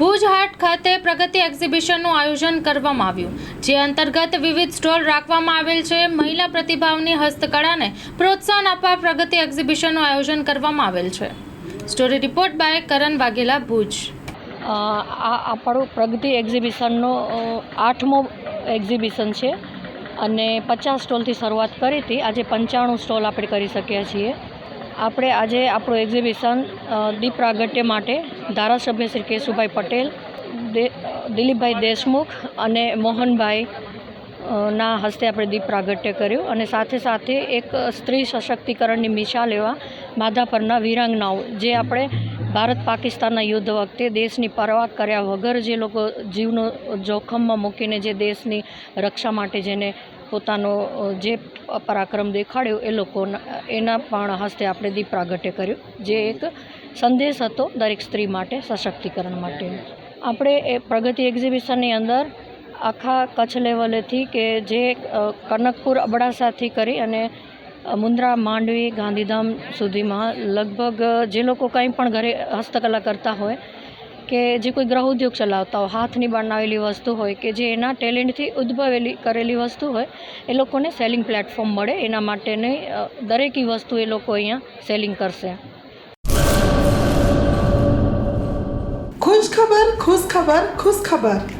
ભુજ હાટ ખાતે પ્રગતિ એક્ઝિબિશનનું આયોજન કરવામાં આવ્યું, જે અંતર્ગત વિવિધ સ્ટોલ રાખવામાં આવેલ છે. મહિલા પ્રતિભાવની હસ્તકળાને પ્રોત્સાહન આપવા પ્રગતિ એક્ઝિબિશનનું આયોજન કરવામાં આવેલ છે. Story report by Karan Vaghela, Bhuj. આ આપણું પ્રગતિ એક્ઝિબિશનનો આઠમો એક્ઝિબિશન છે. અને પચાસ સ્ટોલથી શરૂઆત કરી હતી. આજે પંચાણું સ્ટોલ આપણે કરી શક્યા છીએ. આપણે આજે આપણું એક્ઝિબિશન દીપ પ્રાગટ્ય માટે ધારાસભ્ય શ્રી કેશુભાઈ પટેલ દિલીપભાઈ દેશમુખ અને મોહનભાઈ ના હસ્તે આપણે દીપ પ્રાગટ્ય કર્યું અને સાથે સાથે એક સ્ત્રી સશક્તિકરણની મિસાલ એવા માધાપરના વીરાંગનાઓ જે આપણે ભારત પાકિસ્તાનના યુદ્ધ વખતે દેશની પરવા કર્યા વગર જે લોકો જીવનો જોખમમાં મૂકીને જે દેશની રક્ષા માટે જેને પોતાનો જે પરાક્રમ દેખાડ્યો એ લોકોના, એના પણ હસ્તે આપણે દીપ પ્રાગટ્ય કર્યું, જે એક સંદેશ હતો દરેક સ્ત્રી માટે સશક્તિકરણ માટે. આપણે એ પ્રગતિ એક્ઝિબિશનની અંદર આખા કચ્છ લેવલેથી કે જે કનકપુર અબડાસાથી કરી અને મુન્દ્રા, માંડવી, ગાંધીધામ સુધીમાં લગભગ જે લોકો કંઈ પણ ઘરે હસ્તકલા કરતા હોય કે જે કોઈ ગ્રહ ઉદ્યોગ ચલાવતા હોય, હાથની બનાવેલી વસ્તુ હોય કે જે એના ટેલેન્ટથી ઉદ્ભવેલી કરેલી વસ્તુ હોય, એ લોકોને સેલિંગ પ્લેટફોર્મ મળે. એના માટેની દરેક વસ્તુ એ લોકો અહીંયા સેલિંગ કરશે. ખુશ ખબર ખુશ ખબર ખુશ ખબર.